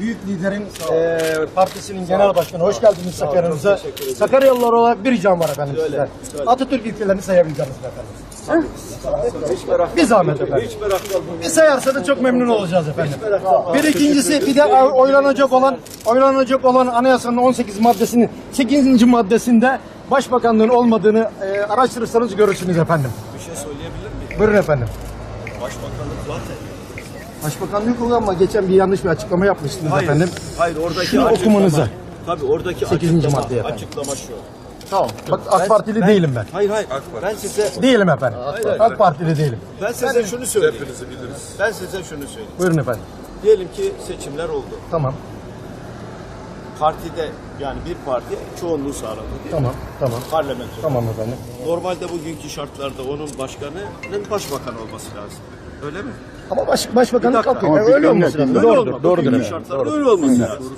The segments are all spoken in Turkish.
Büyük liderin eee, partisinin genel başkanı. Hoş geldiniz Sakarya'mıza. Sakaryalılar olarak bir ricam var efendim size. Atatürk ilkelerini misiniz efendim? Bir zahmet efendim. Hiç merak etme. Bir sayarsanız çok memnun olacağız efendim. Bir ikincisi bir de oylanacak olan oylanacak olan anayasanın 18 maddesinin 8. maddesinde başbakanlığın olmadığını e, araştırırsanız görürsünüz efendim. Bir şey söyleyebilir miyim? Buyurun efendim. Başbakanlık zaten. Başbakanlık yok ama geçen bir yanlış bir açıklama yapmıştınız Hayır, efendim. hayır oradaki Şunu açıklama. okumanıza. Tabii oradaki Sekizinci açıklama, madde efendim. açıklama şu. Tamam. Bak AK Partili değilim ben. Hayır hayır. Ben size Değilim efendim. AK Partili değilim. ben size şunu söyleyeyim. Ben size şunu söyleyeyim. Buyurun efendim. Diyelim ki seçimler oldu. Tamam. Partide yani bir parti çoğunluğu sağladı. değil mi? Tamam. Tamam. Parlamento. Tamam efendim. Normalde bugünkü şartlarda onun başkanının başbakan olması lazım. Öyle mi? Ama baş, başbakanlık kalkıyor. Ama öyle olması lazım. Öyle Doğrudur. Doğrudur efendim. şartlarda öyle olması lazım.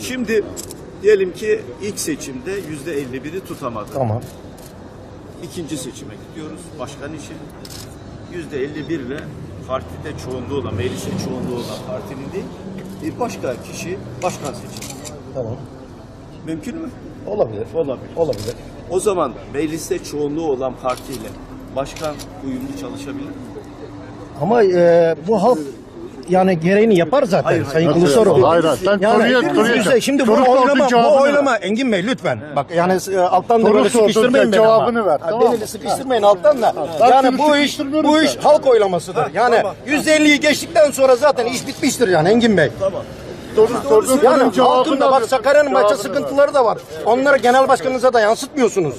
Şimdi diyelim ki ilk seçimde yüzde 51'i tutamadı. Tamam. İkinci seçime gidiyoruz. Başkan için yüzde 51 ile partide çoğunluğu olan, mecliste çoğunluğu olan partinin değil, bir başka kişi başkan seçilir. Tamam. Mümkün mü? Olabilir. Olabilir. Olabilir. O zaman mecliste çoğunluğu olan partiyle başkan uyumlu çalışabilir mi? Ama e, bu halk yani gereğini yapar zaten Hayır, Sayın hayır. Kılıçdaroğlu. Hayır, hayır. Sen Yani soruya- soruya- şimdi bu oylama, bu oylama Engin Bey lütfen. Bak yani e, alttan da böyle sıkıştırmayın beni cevabını ama. ver, Ha, tamam Beni mı? sıkıştırmayın alttan da. Ben Yani bu iş bu iş halk oylamasıdır. Yani yüzde elliyi geçtikten sonra zaten iş bitmiştir yani Engin Bey. Tamam. Soru sordun, Yani cevabını bak. Sakarya'nın ver. sıkıntıları da var. Onları genel başkanınıza da yansıtmıyorsunuz.